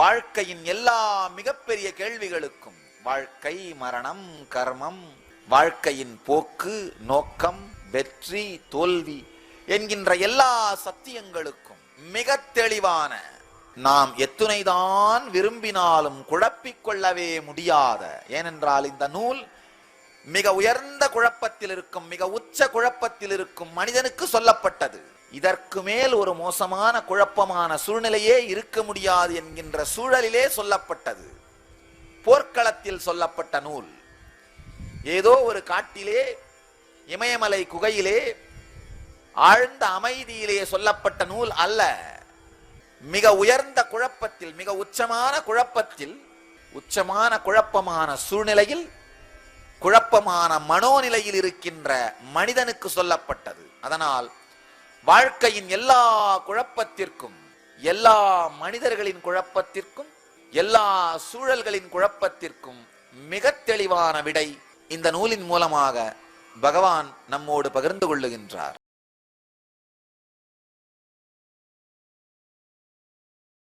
வாழ்க்கையின் எல்லா மிகப்பெரிய கேள்விகளுக்கும் வாழ்க்கை மரணம் கர்மம் வாழ்க்கையின் போக்கு நோக்கம் வெற்றி தோல்வி என்கின்ற எல்லா சத்தியங்களுக்கும் மிக தெளிவான நாம் எத்துணைதான் விரும்பினாலும் குழப்பிக்கொள்ளவே முடியாத ஏனென்றால் இந்த நூல் மிக உயர்ந்த குழப்பத்தில் இருக்கும் மிக உச்ச குழப்பத்தில் இருக்கும் மனிதனுக்கு சொல்லப்பட்டது. இதற்கு மேல் ஒரு மோசமான குழப்பமான சூழ்நிலையே இருக்க முடியாது என்கின்ற சூழலிலே சொல்லப்பட்டது. போர்க்களத்தில் சொல்லப்பட்ட நூல். ஏதோ ஒரு காட்டிலே இமயமலை குகையிலே ஆழ்ந்த அமைதியிலே சொல்லப்பட்ட நூல் அல்ல. மிக உயர்ந்த குழப்பத்தில் மிக உச்சமான குழப்பத்தில் உச்சமான குழப்பமான சூழ்நிலையில் குழப்பமான மனோநிலையில் இருக்கின்ற மனிதனுக்கு சொல்லப்பட்டது. அதனால் வாழ்க்கையின் எல்லா குழப்பத்திற்கும் எல்லா மனிதர்களின் குழப்பத்திற்கும் எல்லா சூழல்களின் குழப்பத்திற்கும் மிக தெளிவான விடை இந்த நூலின் மூலமாக பகவான் நம்மோடு பகிர்ந்து கொள்ளுகின்றார்.